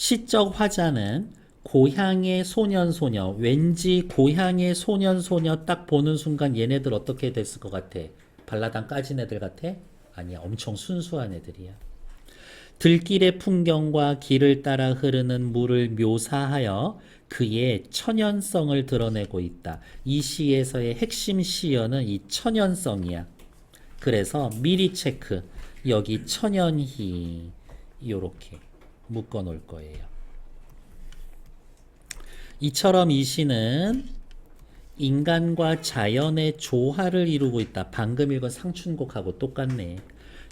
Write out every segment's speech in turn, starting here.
시적 화자는 고향의 소년 소녀 왠지 고향의 소년 소녀 딱 보는 순간 얘네들 어떻게 됐을 것 같아? 발라당 까진 애들 같아? 아니야 엄청 순수한 애들이야. 들길의 풍경과 길을 따라 흐르는 물을 묘사하여 그의 천연성을 드러내고 있다. 이 시에서의 핵심 시어는 이 천연성이야. 그래서 미리 체크 여기 천연희 요렇게 묶어 놓을 거예요. 이처럼 이 시는 인간과 자연의 조화를 이루고 있다. 방금 읽은 상춘곡하고 똑같네.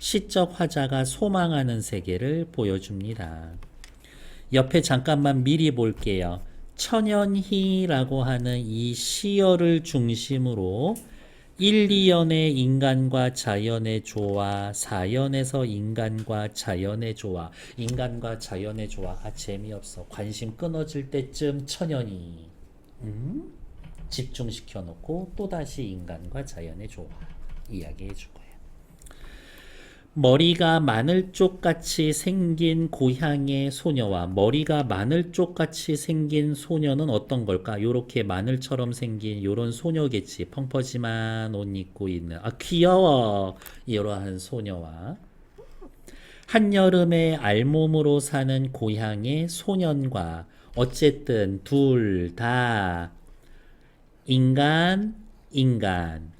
시적 화자가 소망하는 세계를 보여줍니다. 옆에 잠깐만 미리 볼게요. 천연희라고 하는 이 시어를 중심으로 1, 2연의 인간과 자연의 조화, 4연에서 인간과 자연의 조화, 인간과 자연의 조화, 아, 재미없어. 관심 끊어질 때쯤 천연이, 음? 집중시켜 놓고 또다시 인간과 자연의 조화 이야기해 줄 거예요. 머리가 마늘쪽같이 생긴 고향의 소녀와 머리가 마늘쪽같이 생긴 소녀는 어떤 걸까? 요렇게 마늘처럼 생긴 요런 소녀겠지. 펑퍼짐한 옷 입고 있는 아 귀여워 이러한 소녀와 한여름에 알몸으로 사는 고향의 소년과 어쨌든 둘 다 인간 인간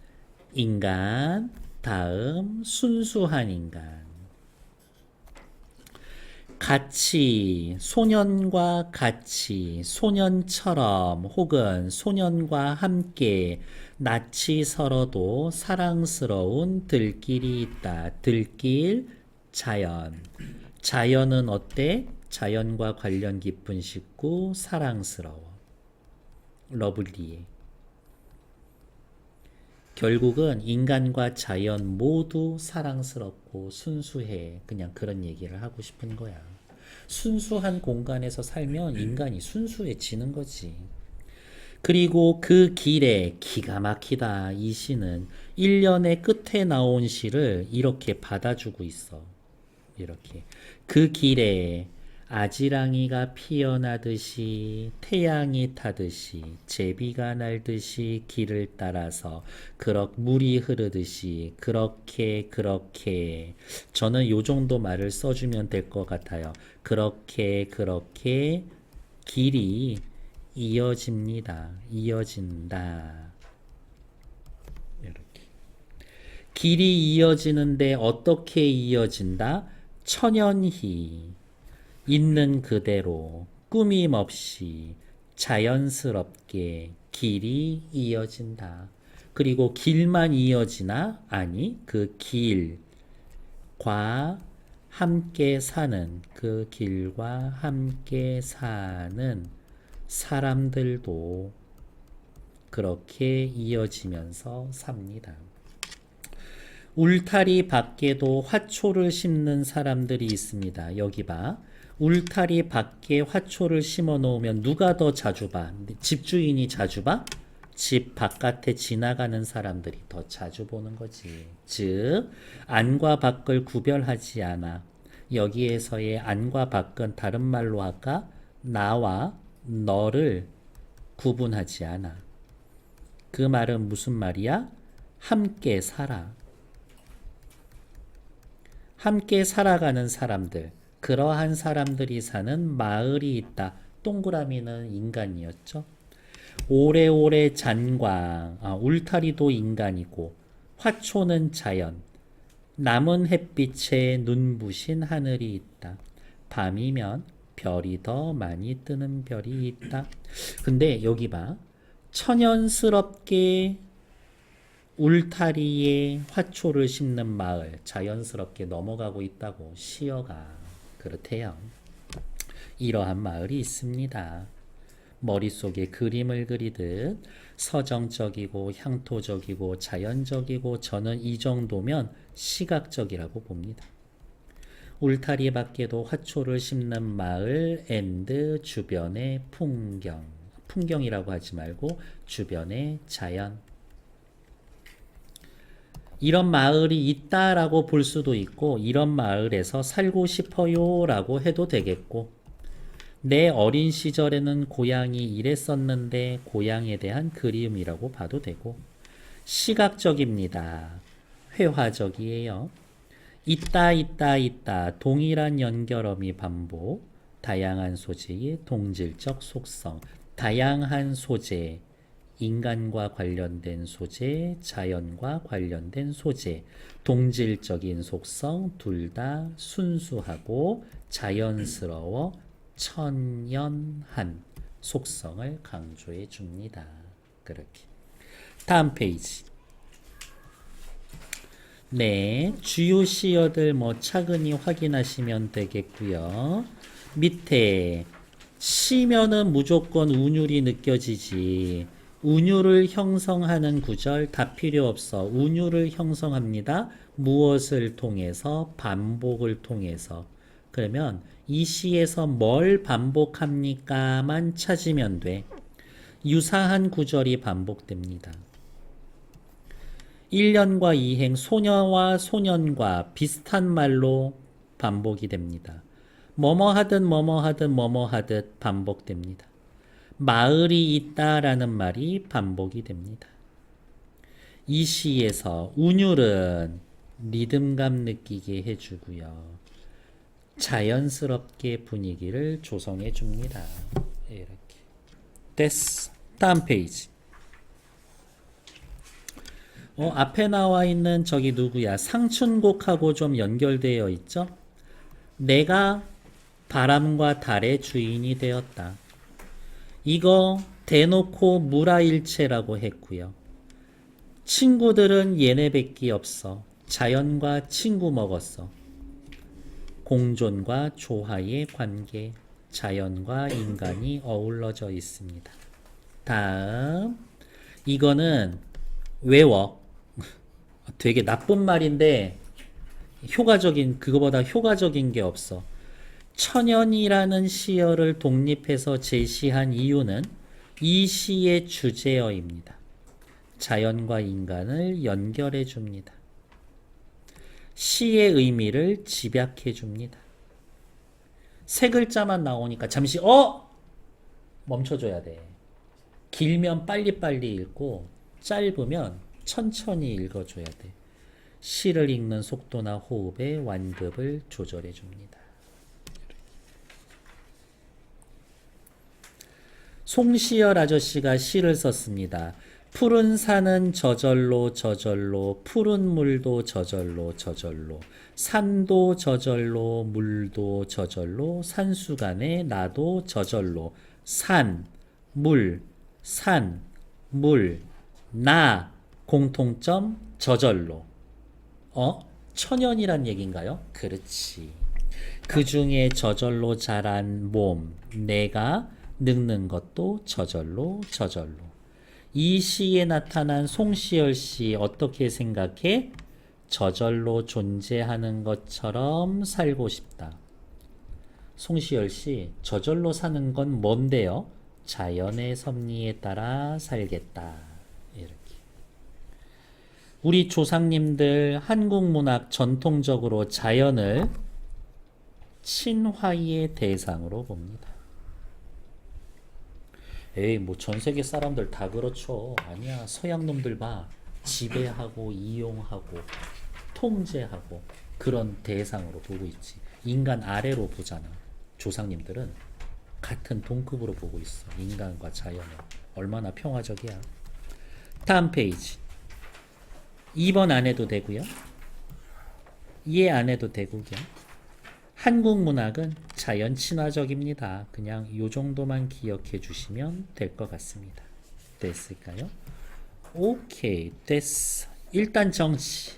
인간 다음 순수한 인간 같이 소년과 같이 소년처럼 혹은 소년과 함께 낯이 설어도 사랑스러운 들길이 있다. 들길 자연. 자연은 어때? 자연과 관련 깊은 식구 사랑스러워. 러블리해. 결국은 인간과 자연 모두 사랑스럽고 순수해. 그냥 그런 얘기를 하고 싶은 거야. 순수한 공간에서 살면 인간이 순수해지는 거지. 그리고 그 길에 기가 막히다. 이 시는 1년의 끝에 나온 시를 이렇게 받아주고 있어. 이렇게. 그 길에 아지랑이가 피어나듯이 태양이 타듯이 제비가 날듯이 길을 따라서 그렇 물이 흐르듯이 그렇게 그렇게 저는 요 정도 말을 써주면 될 것 같아요. 그렇게 그렇게 길이 이어집니다. 이어진다. 이렇게 길이 이어지는데 어떻게 이어진다? 천연히 있는 그대로 꾸밈 없이 자연스럽게 길이 이어진다. 그리고 길만 이어지나? 아니, 그 길과 함께 사는, 그 길과 함께 사는 사람들도 그렇게 이어지면서 삽니다. 울타리 밖에도 화초를 심는 사람들이 있습니다. 여기 봐. 울타리 밖에 화초를 심어 놓으면 누가 더 자주 봐? 집주인이 자주 봐? 집 바깥에 지나가는 사람들이 더 자주 보는 거지. 즉, 안과 밖을 구별하지 않아. 여기에서의 안과 밖은 다른 말로 할까? 나와 너를 구분하지 않아. 그 말은 무슨 말이야? 함께 살아. 함께 살아가는 사람들. 그러한 사람들이 사는 마을이 있다. 동그라미는 인간이었죠. 오래오래 잔광, 아, 울타리도 인간이고, 화초는 자연, 남은 햇빛에 눈부신 하늘이 있다. 밤이면 별이 더 많이 뜨는 별이 있다. 근데 여기 봐. 천연스럽게 울타리에 화초를 심는 마을 자연스럽게 넘어가고 있다고 시어가 그렇대요. 이러한 마을이 있습니다. 머릿속에 그림을 그리듯 서정적이고 향토적이고 자연적이고 저는 이 정도면 시각적이라고 봅니다. 울타리 밖에도 화초를 심는 마을 앤드 주변의 풍경. 풍경이라고 하지 말고 주변의 자연. 이런 마을이 있다라고 볼 수도 있고 이런 마을에서 살고 싶어요라고 해도 되겠고 내 어린 시절에는 고향이 이랬었는데 고향에 대한 그리움이라고 봐도 되고 시각적입니다. 회화적이에요. 있다 있다 있다 동일한 연결어미 반복 다양한 소재의 동질적 속성 다양한 소재 인간과 관련된 소재 자연과 관련된 소재 동질적인 속성 둘 다 순수하고 자연스러워 천연한 속성을 강조해 줍니다. 그렇게 다음 페이지 네, 주요 시어들 뭐 차근히 확인하시면 되겠고요. 밑에 시면은 무조건 운율이 느껴지지. 운율을 형성하는 구절 다 필요 없어. 운율을 형성합니다. 무엇을 통해서? 반복을 통해서. 그러면 이 시에서 뭘 반복합니까?만 찾으면 돼. 유사한 구절이 반복됩니다. 1년과 이행, 소녀와 소년과 비슷한 말로 반복이 됩니다. 뭐뭐 하든 뭐뭐 하든 뭐뭐 하듯 반복됩니다. 마을이 있다라는 말이 반복이 됩니다. 이 시에서 운율은 리듬감 느끼게 해주고요. 자연스럽게 분위기를 조성해 줍니다. 이렇게. 됐어. 다음 페이지. 어, 앞에 나와 있는 저기 누구야? 상춘곡하고 좀 연결되어 있죠? 내가 바람과 달의 주인이 되었다. 이거 대놓고 무라일체라고 했고요. 친구들은 얘네밖에 없어. 자연과 친구 먹었어. 공존과 조화의 관계, 자연과 인간이 어우러져 있습니다. 다음, 이거는 외워. 되게 나쁜 말인데 효과적인 그거보다 효과적인 게 없어. 천연이라는 시어를 독립해서 제시한 이유는 이 시의 주제어입니다. 자연과 인간을 연결해 줍니다. 시의 의미를 집약해 줍니다. 세 글자만 나오니까 잠시 어 멈춰줘야 돼. 길면 빨리빨리 읽고 짧으면 천천히 읽어줘야 돼. 시를 읽는 속도나 호흡의 완급을 조절해 줍니다. 송시열 아저씨가 시를 썼습니다. 푸른 산은 저절로 저절로 푸른 물도 저절로 저절로 산도 저절로 물도 저절로 산수간에 나도 저절로 산, 물, 산, 물, 나 공통점 저절로 어? 천연이란 얘기인가요? 그렇지. 그 중에 저절로 자란 몸, 내가 늙는 것도 저절로 저절로. 이 시에 나타난 송시열 씨 어떻게 생각해? 저절로 존재하는 것처럼 살고 싶다. 송시열 씨, 저절로 사는 건 뭔데요? 자연의 섭리에 따라 살겠다. 이렇게. 우리 조상님들 한국 문학 전통적으로 자연을 친화의 대상으로 봅니다. 에이, 뭐 전 세계 사람들 다 그렇죠. 아니야. 서양 놈들 봐. 지배하고 이용하고 통제하고 그런 대상으로 보고 있지. 인간 아래로 보잖아. 조상님들은 같은 동급으로 보고 있어. 인간과 자연을. 얼마나 평화적이야. 다음 페이지. 2번 안 해도 되고요. 이해 안 해도 되고요. 한국 문학은 자연 친화적입니다. 그냥 요 정도만 기억해 주시면 될 것 같습니다. 됐을까요? 오케이, 됐어. 일단 정치.